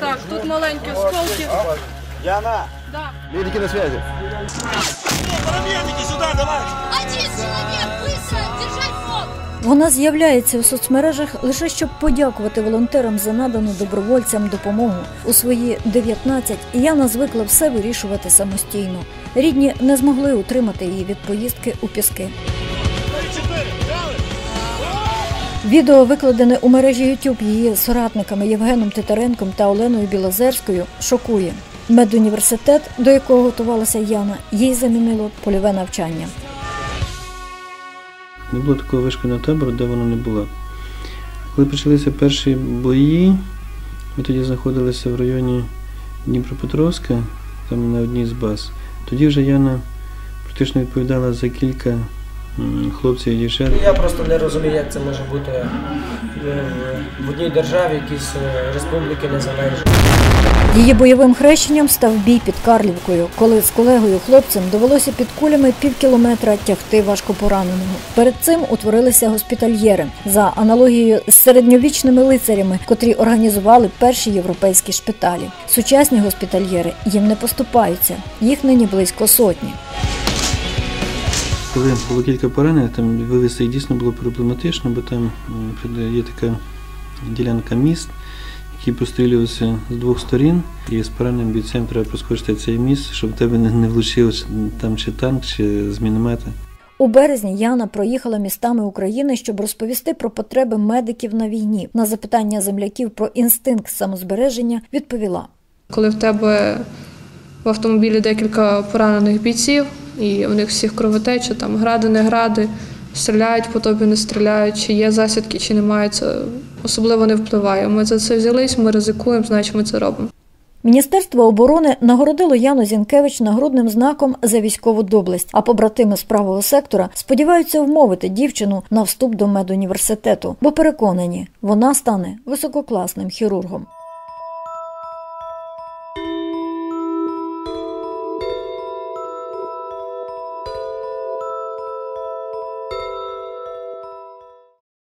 Так, тут маленькі осколки. Яна, Да. медики на связи. Один человек, быстро, держать фон! Вона з'являється у соцмережах лише щоб подякувати волонтерам за надану добровольцям допомогу. У свої 19 Яна звикла все вирішувати самостійно. Рідні не змогли утримати її від поїздки у піски. Відео, викладене у мережі YouTube її соратниками Євгеном Титаренком та Оленою Білозерською, шокує. Медуніверситет, до якого готувалася Яна, їй замінило польове навчання. Не було такого вишкільного табору, де вона не була. Коли почалися перші бої, ми тоді знаходилися в районі Дніпропетровська, там на одній з баз. Тоді вже Яна практично відповідала за кілька м, хлопців і дівчат. Я просто не розумію, як це може бути е, в одній державі, якісь е, республіки незалежні. Її бойовим хрещенням став бій під Карлівкою, коли з колегою хлопцем довелося під кулями пів кілометра тягти важкопораненого. Перед цим утворилися госпітальєри за аналогією з середньовічними лицарями, котрі організували перші європейські шпиталі. Сучасні госпітальєри їм не поступаються. Їх нині близько сотні. Коли було кілька поранених, там вивезти їх дійсно було проблематично, бо там є така ділянка міст, які пострілюються з двох сторін, і з пораненим бійцем треба проскочити цей міст, щоб в тебе не, не влучив там чи танк, чи з міномета. У березні Яна проїхала містами України, щоб розповісти про потреби медиків на війні. На запитання земляків про інстинкт самозбереження відповіла. Коли в тебе в автомобілі декілька поранених бійців, і у них всіх кровотеча, там гради, не гради, стріляють по тобі, не стріляють, чи є засідки, чи немає, це особливо не впливає. Ми за це взялись, ми ризикуємо, значить ми це робимо. Міністерство оборони нагородило Яну Зінкевич нагрудним знаком за військову доблесть. А побратими з правого сектора сподіваються вмовити дівчину на вступ до медуніверситету, бо переконані, вона стане висококласним хірургом.